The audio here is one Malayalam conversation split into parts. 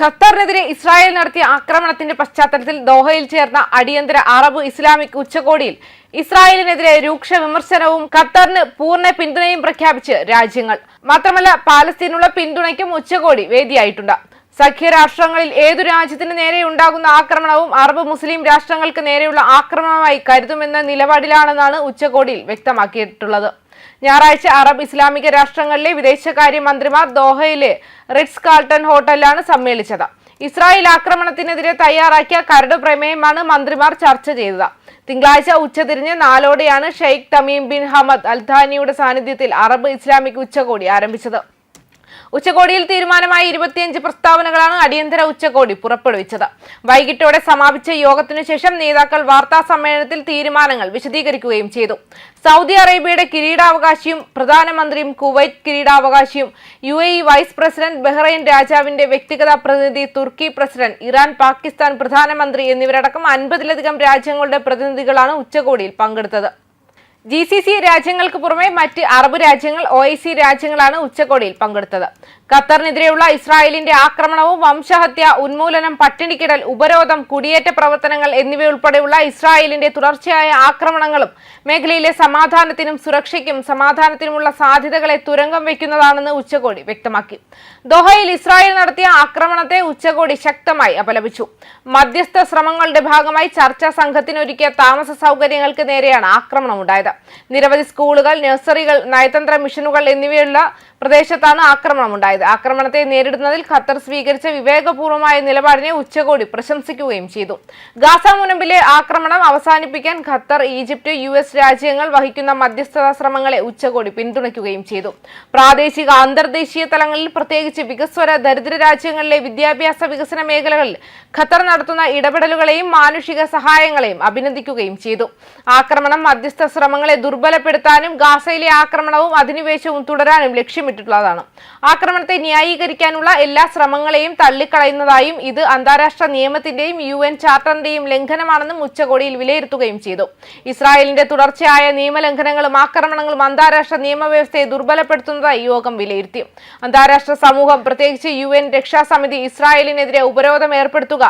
ഖത്തറിനെതിരെ ഇസ്രായേൽ നടത്തിയ ആക്രമണത്തിന്റെ പശ്ചാത്തലത്തിൽ ദോഹയിൽ ചേർന്ന അടിയന്തര അറബ് ഇസ്ലാമിക് ഉച്ചകോടിയിൽ ഇസ്രായേലിനെതിരെ രൂക്ഷ വിമർശനവും ഖത്തറിന് പൂർണ പിന്തുണയും പ്രഖ്യാപിച്ച് രാജ്യങ്ങൾ. മാത്രമല്ല പാലസ്തീനുള്ള പിന്തുണയ്ക്കും ഉച്ചകോടി വേദിയായിട്ടുണ്ട്. സഖ്യരാഷ്ട്രങ്ങളിൽ ഏതു രാജ്യത്തിന് നേരെ ഉണ്ടാകുന്ന ആക്രമണവും അറബ് മുസ്ലിം രാഷ്ട്രങ്ങൾക്ക് നേരെയുള്ള ആക്രമണമായി കരുതുമെന്ന നിലപാടിലാണെന്നാണ് ഉച്ചകോടിയിൽ വ്യക്തമാക്കിയിട്ടുള്ളത്. ഞായറാഴ്ച അറബ് ഇസ്ലാമിക രാഷ്ട്രങ്ങളിലെ വിദേശകാര്യ മന്ത്രിമാർ ദോഹയിലെ റിറ്റ്സ് കാൾട്ടൺ ഹോട്ടലിലാണ് സമ്മേളിച്ചത്. ഇസ്രായേൽ ആക്രമണത്തിനെതിരെ തയ്യാറാക്കിയ കരട് പ്രമേയമാണ് മന്ത്രിമാർ ചർച്ച ചെയ്തത്. തിങ്കളാഴ്ച ഉച്ചതിരിഞ്ഞ് നാലോടെയാണ് ഷെയ്ഖ് തമീം ബിൻ ഹമദ് അൽധാനിയുടെ സാന്നിധ്യത്തിൽ അറബ് ഇസ്ലാമിക് ഉച്ചകോടി ആരംഭിച്ചത്. ഉച്ചകോടിയിൽ തീരുമാനമായ ഇരുപത്തിയഞ്ച് പ്രസ്താവനകളാണ് അടിയന്തര ഉച്ചകോടി പുറപ്പെടുവിച്ചത്. വൈകിട്ടോടെ സമാപിച്ച യോഗത്തിനു ശേഷം നേതാക്കൾ വാർത്താ സമ്മേളനത്തിൽ തീരുമാനങ്ങൾ വിശദീകരിക്കുകയും ചെയ്തു. സൗദി അറേബ്യയുടെ കിരീടാവകാശിയും പ്രധാനമന്ത്രിയും കുവൈറ്റ് കിരീടാവകാശിയും യു വൈസ് പ്രസിഡന്റ് ബഹ്റൈൻ രാജാവിന്റെ വ്യക്തിഗത പ്രതിനിധി തുർക്കി പ്രസിഡന്റ് ഇറാൻ പാകിസ്ഥാൻ പ്രധാനമന്ത്രി എന്നിവരടക്കം അൻപതിലധികം രാജ്യങ്ങളുടെ പ്രതിനിധികളാണ് ഉച്ചകോടിയിൽ പങ്കെടുത്തത്. ജി സി സി രാജ്യങ്ങൾക്ക് പുറമെ മറ്റ് അറബ് രാജ്യങ്ങൾ ഒ ഐ സി രാജ്യങ്ങളാണ് ഉച്ചകോടിയിൽ പങ്കെടുത്തത്. ഖത്തറിനെതിരെയുള്ള ഇസ്രായേലിന്റെ ആക്രമണവും വംശഹത്യ ഉന്മൂലനം പട്ടിണിക്കിടൽ ഉപരോധം കുടിയേറ്റ പ്രവർത്തനങ്ങൾ എന്നിവയുൾപ്പെടെയുള്ള ഇസ്രായേലിന്റെ തുടർച്ചയായ ആക്രമണങ്ങളും മേഖലയിലെ സമാധാനത്തിനും സുരക്ഷയ്ക്കും സമാധാനത്തിനുമുള്ള സാധ്യതകളെ തുരങ്കം വയ്ക്കുന്നതാണെന്ന് ഉച്ചകോടി വ്യക്തമാക്കി. ദോഹയിൽ ഇസ്രായേൽ നടത്തിയ ആക്രമണത്തെ ഉച്ചകോടി ശക്തമായി അപലപിച്ചു. മധ്യസ്ഥ ശ്രമങ്ങളുടെ ഭാഗമായി ചർച്ചാ സംഘത്തിനൊരുക്കിയ താമസ സൗകര്യങ്ങൾക്ക് നേരെയാണ് ആക്രമണമുണ്ടായത്. നിരവധി സ്കൂളുകൾ നഴ്സറികൾ നയതന്ത്ര മിഷനുകൾ എന്നിവയുള്ള പ്രദേശത്താണ് ആക്രമണം ഉണ്ടായത്. ആക്രമണത്തെ നേരിടുന്നതിൽ ഖത്തർ സ്വീകരിച്ച വിവേകപൂർവമായ നിലപാടിനെ ഉച്ചകോടി പ്രശംസിക്കുകയും ചെയ്തു. ഗാസ മുനമ്പിലെ ആക്രമണം അവസാനിപ്പിക്കാൻ ഖത്തർ ഈജിപ്ത് യു എസ് രാജ്യങ്ങൾ വഹിക്കുന്ന മധ്യസ്ഥതാ ശ്രമങ്ങളെ ഉച്ചകോടി പിന്തുണയ്ക്കുകയും ചെയ്തു. പ്രാദേശിക അന്തർദേശീയ തലങ്ങളിൽ പ്രത്യേകിച്ച് വികസ്വര ദരിദ്ര രാജ്യങ്ങളിലെ വിദ്യാഭ്യാസ വികസന മേഖലകളിൽ ഖത്തർ നടത്തുന്ന ഇടപെടലുകളെയും മാനുഷിക സഹായങ്ങളെയും അഭിനന്ദിക്കുകയും ചെയ്തു. ആക്രമണം മധ്യസ്ഥ ശ്രമങ്ങളെ ദുർബലപ്പെടുത്താനും ഗാസയിലെ ആക്രമണവും അധിനിവേശവും തുടരാനും ലക്ഷ്യമിട്ടിട്ടുള്ളതാണ് ആക്രമണത്തെ ന്യായീകരിക്കാനുള്ള എല്ലാ ശ്രമങ്ങളെയും തള്ളിക്കളയുന്നതായും ഇത് അന്താരാഷ്ട്ര നിയമത്തിന്റെയും യു എൻ ചാർട്ടറിന്റെയും ലംഘനമാണെന്നും ഉച്ചകോടിയിൽ വിലയിരുത്തുകയും ചെയ്തു. ഇസ്രായേലിന്റെ തുടർച്ചയായ നിയമലംഘനങ്ങളും ആക്രമണങ്ങളും അന്താരാഷ്ട്ര നിയമവ്യവസ്ഥയെ ദുർബലപ്പെടുത്തുന്നതായി യോഗം വിലയിരുത്തി. അന്താരാഷ്ട്ര സമൂഹം പ്രത്യേകിച്ച് യു എൻ രക്ഷാസമിതി ഇസ്രായേലിനെതിരെ ഉപരോധം ഏർപ്പെടുത്തുക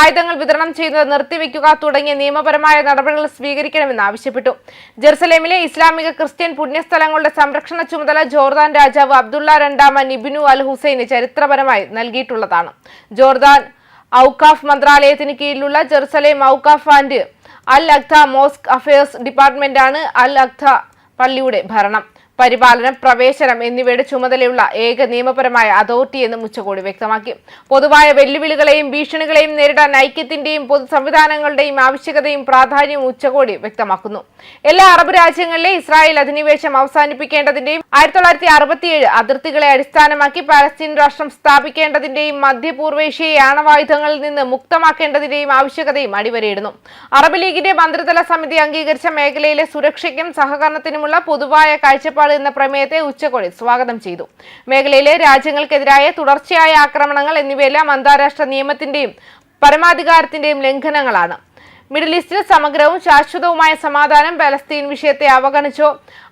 ആയുധങ്ങൾ വിതരണം ചെയ്യുന്നത് നിർത്തിവെക്കുക തുടങ്ങിയ നിയമപരമായ നടപടികൾ സ്വീകരിക്കണമെന്ന് ആവശ്യപ്പെട്ടു. ജെറുസലേമിലെ ഇസ്ലാമിക ക്രിസ്ത്യൻ പുണ്യസ്ഥലങ്ങളുടെ സംരക്ഷണ ചുമതല ജോർദാൻ രാജാവ് അബ്ദുള്ള രണ്ടാമൻ ഇബിനു അൽ ഹുസൈന് ചരിത്രപരമായി നൽകിയിട്ടുള്ളതാണ്. ജോർദാൻ ഔക്കാഫ് മന്ത്രാലയത്തിന് കീഴിലുള്ള Jerusalem Awqaf and Al Aqsa mosque affairs ഡിപ്പാർട്ട്മെന്റാണ് Al Aqsa പള്ളിയുടെ ഭരണം. പരിപാലനം പ്രവേശനം എന്നിവയുടെ ചുമതലയുള്ള ഏക നിയമപരമായ അതോറിറ്റി എന്നും ഉച്ചകോടി വ്യക്തമാക്കി. പൊതുവായ വെല്ലുവിളികളെയും ഭീഷണികളെയും നേരിടാൻ ഐക്യത്തിന്റെയും പൊതു സംവിധാനങ്ങളുടെയും ആവശ്യകതയും പ്രാധാന്യവും ഉച്ചകോടി വ്യക്തമാക്കുന്നു. എല്ലാ അറബ് രാജ്യങ്ങളിലെ ഇസ്രായേൽ അധിനിവേശം അവസാനിപ്പിക്കേണ്ടതിന്റെയും ആയിരത്തി തൊള്ളായിരത്തി അറുപത്തിയേഴ് അതിർത്തികളെ അടിസ്ഥാനമാക്കി പാലസ്തീൻ രാഷ്ട്രം സ്ഥാപിക്കേണ്ടതിന്റെയും മധ്യപൂർവേഷ്യയെ ആണവായുധങ്ങളിൽ നിന്ന് മുക്തമാക്കേണ്ടതിന്റെയും ആവശ്യകതയും അടിവരയിടുന്നു. അറബ് ലീഗിന്റെ മന്ത്രിതല സമിതി അംഗീകരിച്ച മേഖലയിലെ സുരക്ഷയ്ക്കും സഹകരണത്തിനുമുള്ള പൊതുവായ കാഴ്ചപ്പാട് എന്ന പ്രമേയത്തെ ഉച്ചകോടി സ്വാഗതം ചെയ്തു. മേഖലയിലെ രാജ്യങ്ങൾക്കെതിരായ തുടർച്ചയായ ആക്രമണങ്ങൾ എന്നിവയെല്ലാം അന്താരാഷ്ട്ര നിയമത്തിന്റെയും പരമാധികാരത്തിന്റെയും ലംഘനങ്ങളാണ്. മിഡിൽ ഈസ്റ്റിൽ സമഗ്രവും ശാശ്വതവുമായ സമാധാനം പലസ്തീൻ വിഷയത്തെ അവഗണിച്ചോ?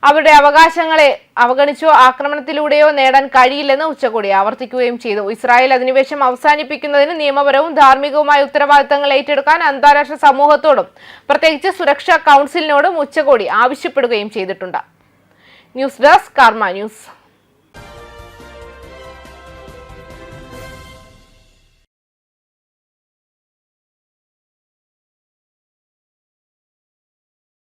അവരുടെ അവകാശങ്ങളെ അവഗണിച്ചോ? ആക്രമണത്തിലൂടെയോ നേടാൻ കഴിയില്ലെന്ന് ഉച്ചകോടി ആവർത്തിക്കുകയും ചെയ്തു. ഇസ്രായേൽ അധിനിവേശം അവസാനിപ്പിക്കുന്നതിന് നിയമപരവും ധാർമ്മികവുമായ ഉത്തരവാദിത്തങ്ങൾ ഏറ്റെടുക്കാൻ അന്താരാഷ്ട്ര സമൂഹത്തോടും പ്രത്യേകിച്ച് സുരക്ഷാ കൗൺസിലിനോടും ഉച്ചകോടി ആവശ്യപ്പെടുകയും ചെയ്തിട്ടുണ്ട്. News desk Karma news.